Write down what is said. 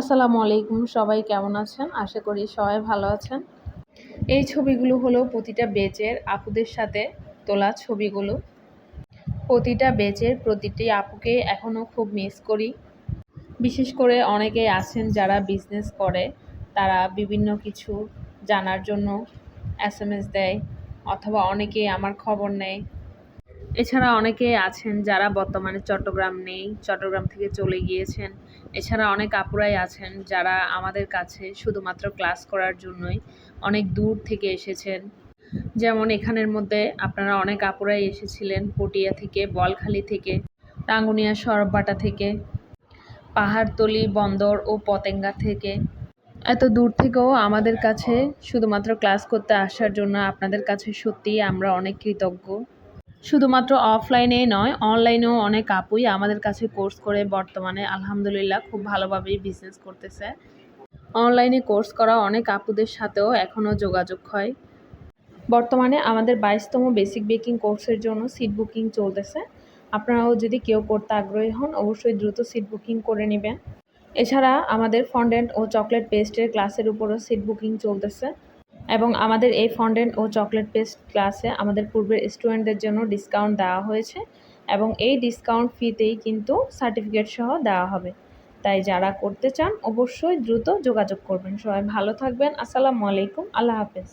আসসালামু আলাইকুম, সবাই কেমন আছেন? আশা করি সবাই ভালো আছেন। এই ছবিগুলো হলো প্রতিটা বেচের আপুদের সাথে তোলা ছবিগুলো। প্রতিটা বেচের প্রতিটি আপুকে এখনও খুব মিস করি। বিশেষ করে অনেকেই আছেন যারা বিজনেস করে, তারা বিভিন্ন কিছু জানার জন্য এস দেয়, অথবা অনেকেই আমার খবর নেয়। এছাড়া অনেকে আছেন যারা বর্তমানে চট্টগ্রাম নেই, চট্টগ্রাম থেকে চলে গিয়েছেন। এছাড়া অনেক আপুরাই আছেন যারা আমাদের কাছে শুধুমাত্র ক্লাস করার জন্যই অনেক দূর থেকে এসেছেন। যেমন এখানের মধ্যে আপনারা অনেক আপুরাই এসেছিলেন, পটিয়া থেকে, বলখালি থেকে টাঙ্গুনিয়া সরববাটা থেকে, পাহাড়তলি, বন্দর ও পতেঙ্গা থেকে। এত দূর থেকেও আমাদের কাছে শুধুমাত্র ক্লাস করতে আসার জন্য আপনাদের কাছে সত্যিই আমরা অনেক কৃতজ্ঞ। শুধুমাত্র অফলাইনে নয় অনলাইনেও অনেক আপুই আমাদের কাছে কোর্স করে বর্তমানে, আলহামদুলিল্লাহ, খুব ভালোভাবেই বিজনেস করতেছে। অনলাইনে কোর্স করা অনেক আপুদের সাথেও এখনও যোগাযোগ হয়। বর্তমানে আমাদের বাইশতম বেসিক বেকিং কোর্সের জন্য সিট বুকিং চলতেছে। আপনারাও যদি কেউ করতে আগ্রহী হন, অবশ্যই দ্রুত সিট বুকিং করে নেবেন। এছাড়া আমাদের ফন্ডেন্ট ও চকলেট পেস্টের ক্লাসের উপরও সিট বুকিং চলতেছে। এবং আমাদের এই ফন্ডেন্ট ও চকলেট পেস্ট ক্লাসে আমাদের পূর্বের স্টুডেন্টদের জন্য ডিসকাউন্ট দেওয়া হয়েছে এবং এই ডিসকাউন্ট ফিতেই কিন্তু সার্টিফিকেট সহ দেওয়া হবে। তাই যারা করতে চান অবশ্যই দ্রুত যোগাযোগ করবেন। সবাই ভালো থাকবেন। আসসালামু আলাইকুম। আল্লাহ হাফেজ।